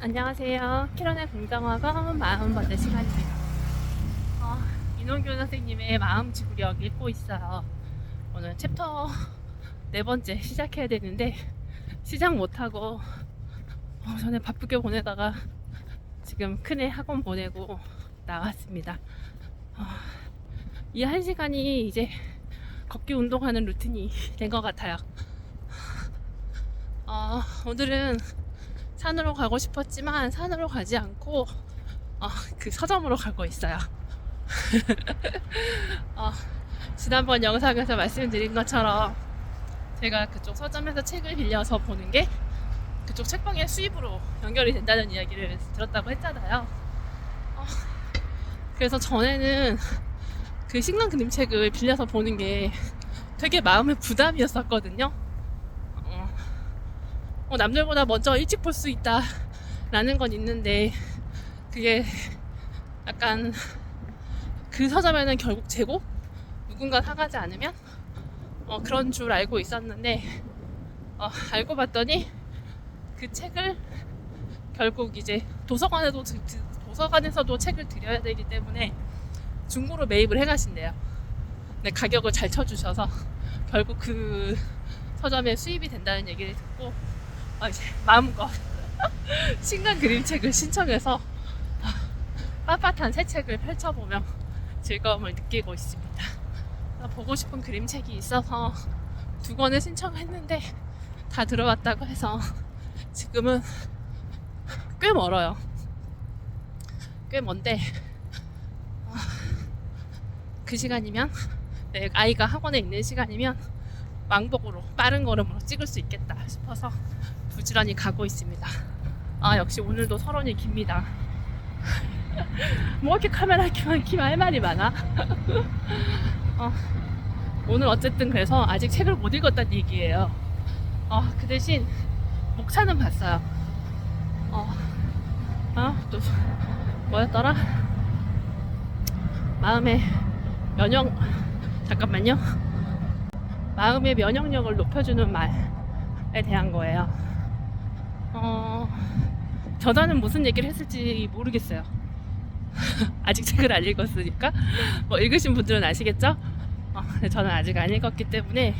안녕하세요. 키런의 공정학원 마음 번째 시간입니다. 어, 이동규 선생님의 마음 지구력 읽고 있어요. 오늘 챕터 네 번째 시작해야 되는데 시작 못하고 어, 전에 바쁘게 보내다가 지금 큰애 학원 보내고 나왔습니다. 어, 이한 시간이 이제 걷기 운동하는 루틴이 된 것 같아요. 어, 오늘은 산으로 가고 싶었지만 산으로 가지 않고 어, 그 서점으로 가고 있어요. 어, 지난번 영상에서 말씀드린 것처럼 제가 그쪽 서점에서 책을 빌려서 보는 게 그쪽 책방의 수입으로 연결이 된다는 이야기를 들었다고 했잖아요. 어, 그래서 전에는 그 신간 그림 책을 빌려서 보는 게 되게 마음의 부담이었었거든요. 어, 어, 남들보다 먼저 일찍 볼 수 있다 라는 건 있는데 그게 약간 그 서점에는 결국 재고 누군가 사가지 않으면 어, 그런 줄 알고 있었는데 어, 알고 봤더니 그 책을 결국 이제 도서관에도 도서관에서도 책을 드려야 되기 때문에 중고로 매입을 해가신대요. 네, 가격을 잘 쳐주셔서 결국 그 서점에 수입이 된다는 얘기를 듣고 아, 이제 마음껏 신간 그림책을 신청해서 빳빳한 새 책을 펼쳐보며 즐거움을 느끼고 있습니다. 아, 보고 싶은 그림책이 있어서 두 권을 신청했는데 다 들어왔다고 해서 지금은 꽤 멀어요. 꽤 먼데 아, 그 시간이면 내 아이가 학원에 있는 시간이면 왕복으로 빠른 걸음으로 찍을 수 있겠다 싶어서 부지런히 가고 있습니다. 아 역시 오늘도 설원이 깁니다. 뭐 이렇게 카메라 키만 키면 할 말이 많아. 어, 오늘 어쨌든 그래서 아직 책을 못 읽었다는 얘기예요. 어, 그 대신 목차는 봤어요. 어, 아, 또 뭐였더라? 마음의 면역 잠깐만요. 마음의 면역력을 높여주는 말에 대한 거예요. 어, 저자는 무슨 얘기를 했을지 모르겠어요. 아직 책을 안 읽었으니까. 뭐, 읽으신 분들은 아시겠죠? 어, 저는 아직 안 읽었기 때문에,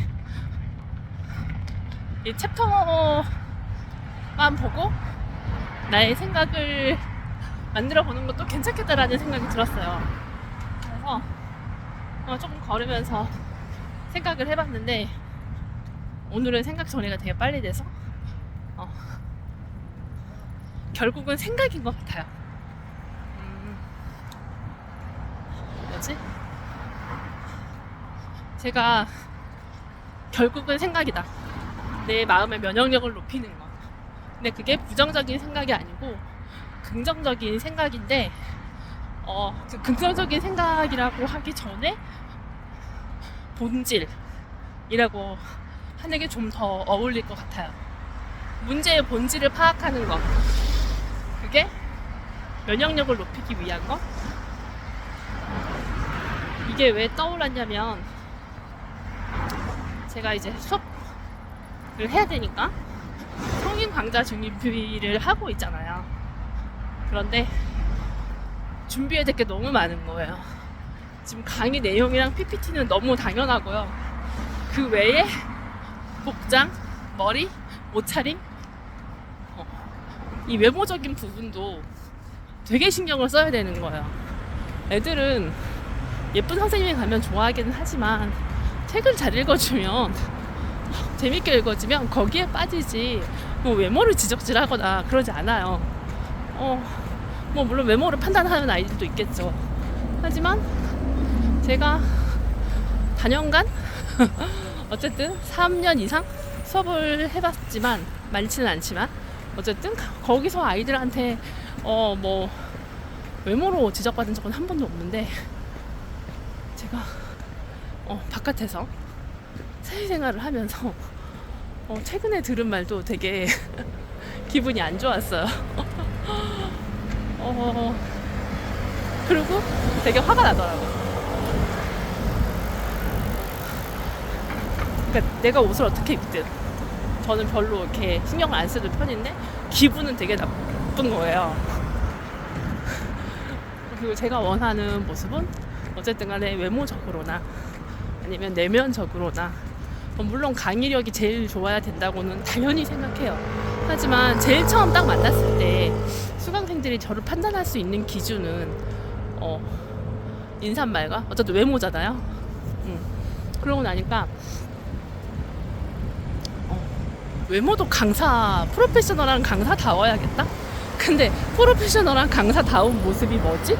이 챕터만 보고, 나의 생각을 만들어 보는 것도 괜찮겠다라는 생각이 들었어요. 그래서, 어, 조금 걸으면서 생각을 해봤는데, 오늘은 생각 정리가 되게 빨리 돼서, 어, 결국은 생각인 것 같아요. 음, 뭐지? 제가 결국은 생각이다. 내 마음의 면역력을 높이는 거. 근데 그게 부정적인 생각이 아니고 긍정적인 생각인데, 어, 그 긍정적인 생각이라고 하기 전에 본질이라고 하는 게 좀 더 어울릴 것 같아요. 문제의 본질을 파악하는 것. 그게 면역력을 높이기 위한 것. 이게 왜 떠올랐냐면 제가 이제 수업을 해야 되니까 성인 강좌 준비를 하고 있잖아요. 그런데 준비해야 될 게 너무 많은 거예요. 지금 강의 내용이랑 PPT는 너무 당연하고요. 그 외에 복장, 머리, 옷차림, 어, 이 외모적인 부분도 되게 신경을 써야 되는 거예요. 애들은 예쁜 선생님이 가면 좋아하기는 하지만 책을 잘 읽어주면 재밌게 읽어주면 거기에 빠지지 뭐 외모를 지적질하거나 그러지 않아요. 어, 뭐 물론 외모를 판단하는 아이들도 있겠죠. 하지만 제가 단연간 어쨌든 3년 이상 수업을 해봤지만 많지는 않지만 어쨌든 거기서 아이들한테 어 뭐 외모로 지적받은 적은 한 번도 없는데 제가 어 바깥에서 사회생활을 하면서 어 최근에 들은 말도 되게 기분이 안 좋았어요. 어 그리고 되게 화가 나더라고. 그러니까 내가 옷을 어떻게 입든 저는 별로 이렇게 신경을 안 쓰는 편인데 기분은 되게 나 예쁜 거예요. 그리고 제가 원하는 모습은 어쨌든 간에 외모적으로나 아니면 내면적으로나 어, 물론 강의력이 제일 좋아야 된다고는 당연히 생각해요. 하지만 제일 처음 딱 만났을 때 수강생들이 저를 판단할 수 있는 기준은 어, 인사말과 어쨌든 외모잖아요. 음. 그러고 나니까 어, 외모도 강사 프로페셔널한 강사다워야겠다. 근데 프로페셔널한 강사다운 모습이 뭐지?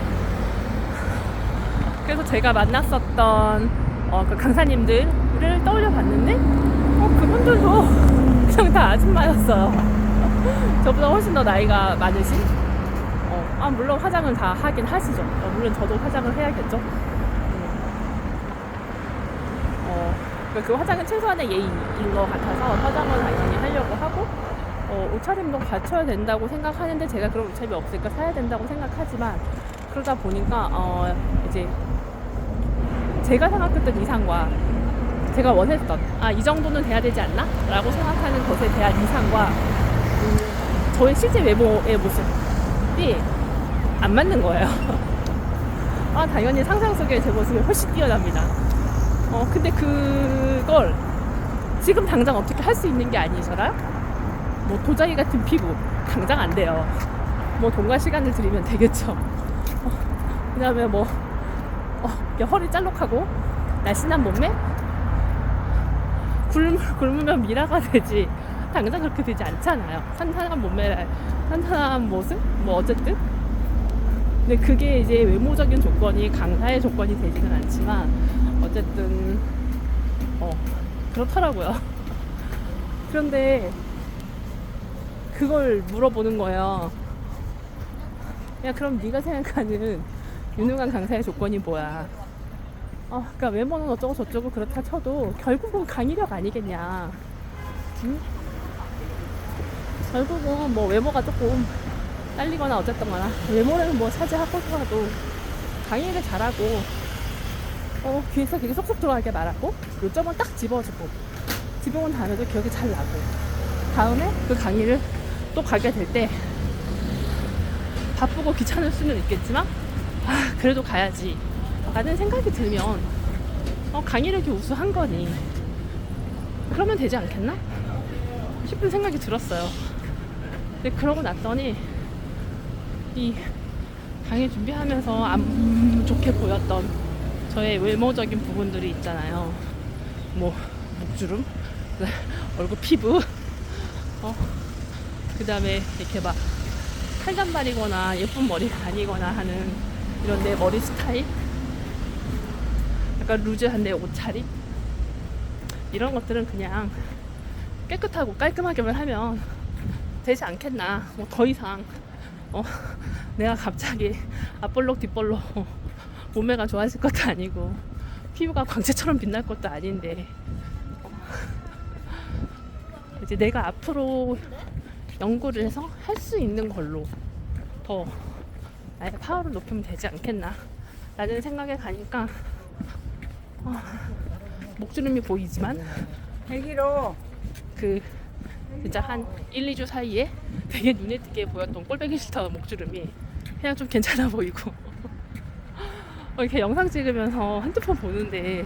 그래서 제가 만났었던 어, 그 강사님들을 떠올려 봤는데 어, 그분들도 그냥 다 아줌마였어요. 저보다 훨씬 더 나이가 많으신. 어, 아, 물론 화장을 다 하긴 하시죠. 어, 물론 저도 화장을 해야겠죠. 음. 어, 그 화장은 최소한의 예의인 것 같아서 화장을 당연히 하려고 하고 어, 옷차림도 갖춰야 된다고 생각하는데 제가 그런 옷차림이 없으니까 사야 된다고 생각하지만 그러다 보니까 어, 이제 제가 생각했던 이상과 제가 원했던 아 이 정도는 돼야 되지 않나? 라고 생각하는 것에 대한 이상과 음, 저의 실제 외모의 모습이 안 맞는 거예요. 아 당연히 상상 속의 제 모습이 훨씬 뛰어납니다. 어 근데 그걸 지금 당장 어떻게 할 수 있는 게 아니잖아요? 뭐 도자기 같은 피부 당장 안 돼요. 뭐 돈과 시간을 들이면 되겠죠. 어, 그 다음에 뭐 어, 야, 허리 짤록하고 날씬한 몸매 굶, 굶으면 미라가 되지 당장 그렇게 되지 않잖아요 탄탄한 몸매 탄탄한 모습 뭐 어쨌든 근데 그게 이제 외모적인 조건이 강사의 조건이 되지는 않지만 어쨌든 어 그렇더라고요 그런데 그걸 물어보는 거예요 야 그럼 네가 생각하는 유능한 강사의 조건이 뭐야? 어, 그러니까 외모는 어쩌고 저쩌고 그렇다 쳐도 결국은 강의력 아니겠냐? 응? 결국은 뭐 외모가 조금 딸리거나 어쨌던거나 외모는 뭐 차지하고서라도 강의를 잘하고 어 귀에서 되게 쏙쏙 들어가게 말하고 요점은 딱 집어주고 집어온 다음에도 기억이 잘 나고 다음에 그 강의를 또 가게 될 때 바쁘고 귀찮을 수는 있겠지만 아, 그래도 가야지. 라는 생각이 들면, 어, 강의력이 우수한 거니. 그러면 되지 않겠나? 싶은 생각이 들었어요. 근데 그러고 났더니, 이 강의 준비하면서 안 좋게 보였던 저의 외모적인 부분들이 있잖아요. 뭐, 목주름, 얼굴 피부, 어, 그 다음에 이렇게 막 칼단발이거나 예쁜 머리가 아니거나 하는 이런 내 머리 스타일? 약간 루즈한 내 옷차림? 이런 것들은 그냥 깨끗하고 깔끔하게만 하면 되지 않겠나. 뭐 더 이상 어, 내가 갑자기 앞볼록 뒷볼록 몸매가 좋아질 것도 아니고 피부가 광채처럼 빛날 것도 아닌데 어, 이제 내가 앞으로 연구를 해서 할 수 있는 걸로 더 나의 파워를 높이면 되지 않겠나 라는 생각에 가니까 어, 목주름이 보이지만 100kg. 그 진짜 한 1, 2주 사이에 되게 눈에 띄게 보였던 꼴배기 싫다던 목주름이 그냥 좀 괜찮아 보이고 어, 이렇게 영상 찍으면서 핸드폰 보는데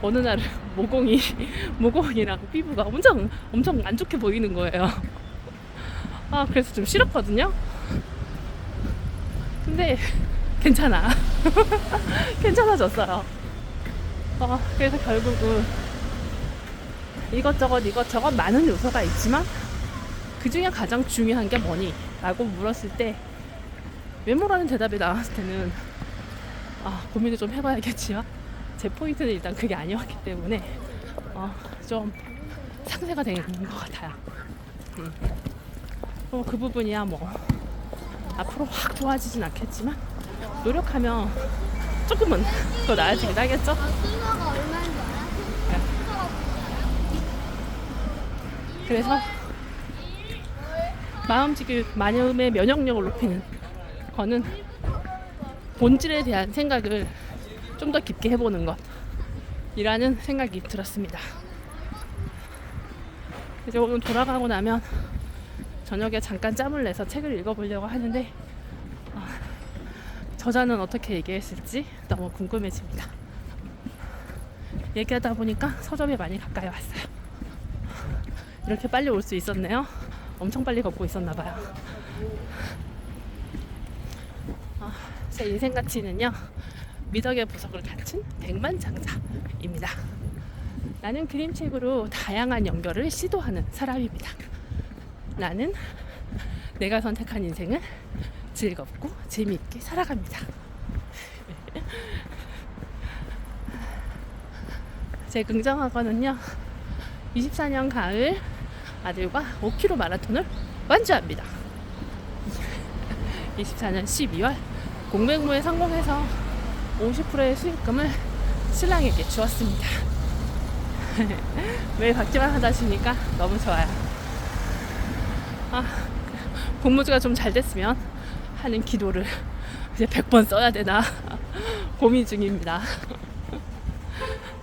어느 날은 모공이 모공이랑 피부가 엄청 엄청 안 좋게 보이는 거예요. 아 그래서 좀 싫었거든요. 근데 괜찮아. 괜찮아졌어요. 어, 그래서 결국은 이것저것 이것저것 많은 요소가 있지만 그 중에 가장 중요한 게 뭐니? 라고 물었을 때 외모라는 대답이 나왔을 때는 아, 고민을 좀 해봐야겠지만 제 포인트는 일단 그게 아니었기 때문에 어, 좀 상세가 되는 것 같아요. 음. 어, 그 부분이야 뭐 앞으로 확 좋아지진 않겠지만 노력하면 조금은 더 나아지긴 하겠죠? 알아? 그래서 마음직을 마음의 면역력을 높이는 거는 본질에 대한 생각을 좀 더 깊게 해보는 것이라는 생각이 들었습니다. 이제 오늘 돌아가고 나면 저녁에 잠깐 짬을 내서 책을 읽어보려고 하는데 아, 저자는 어떻게 얘기했을지 너무 궁금해집니다. 얘기하다 보니까 서점에 많이 가까이 왔어요. 이렇게 빨리 올 수 있었네요. 엄청 빨리 걷고 있었나 봐요. 아, 제 인생 가치는요. 미덕의 보석을 갖춘 백만장자입니다. 나는 그림책으로 다양한 연결을 시도하는 사람입니다. 나는 내가 선택한 인생을 즐겁고 재미있게 살아갑니다. 제 긍정학원은요, 24년 가을 아들과 5km 마라톤을 완주합니다. 24년 12월 공백무에 성공해서 50%의 수익금을 신랑에게 주었습니다. 매일 받기만 하다 보니까 너무 좋아요. 아, 공무주가 좀 잘 됐으면 하는 기도를 이제 100번 써야 되나 고민 중입니다.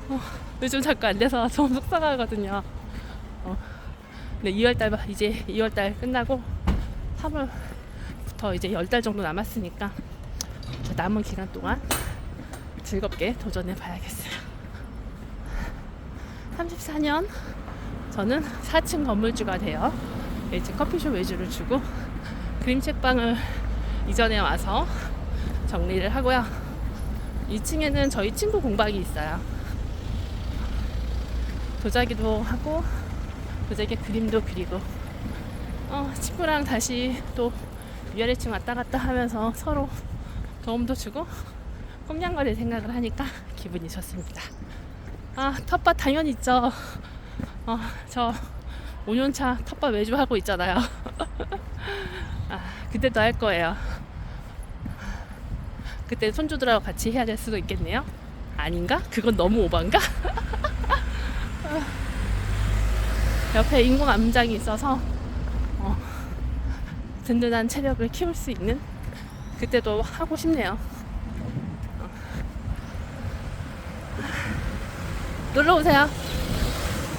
어, 요즘 자꾸 안 돼서 좀 속상하거든요. 어, 근데 2월달 이제 2월달 끝나고 3월부터 이제 10달 정도 남았으니까 남은 기간 동안 즐겁게 도전해 봐야겠어요. 34년 저는 4층 건물주가 되어 일찍 커피숍 외주를 주고 그림책방을 이전에 와서 정리를 하고요. 2층에는 저희 친구 공방이 있어요. 도자기도 하고 도자기 그림도 그리고 어, 친구랑 다시 또 위아래층 왔다 갔다 하면서 서로 도움도 주고 꼼냥거릴 생각을 하니까 기분이 좋습니다. 아 텃밭 당연히 있죠. 어, 저 5년차 텃밭 매주 하고 있잖아요. 아 그때도 할 거예요. 그때 손주들하고 같이 해야 될 수도 있겠네요. 아닌가? 그건 너무 오반가? 옆에 인공 암장이 있어서 어, 든든한 체력을 키울 수 있는 그때도 하고 싶네요. 어. 놀러 오세요.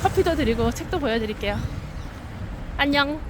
커피도 드리고 책도 보여드릴게요. 안녕.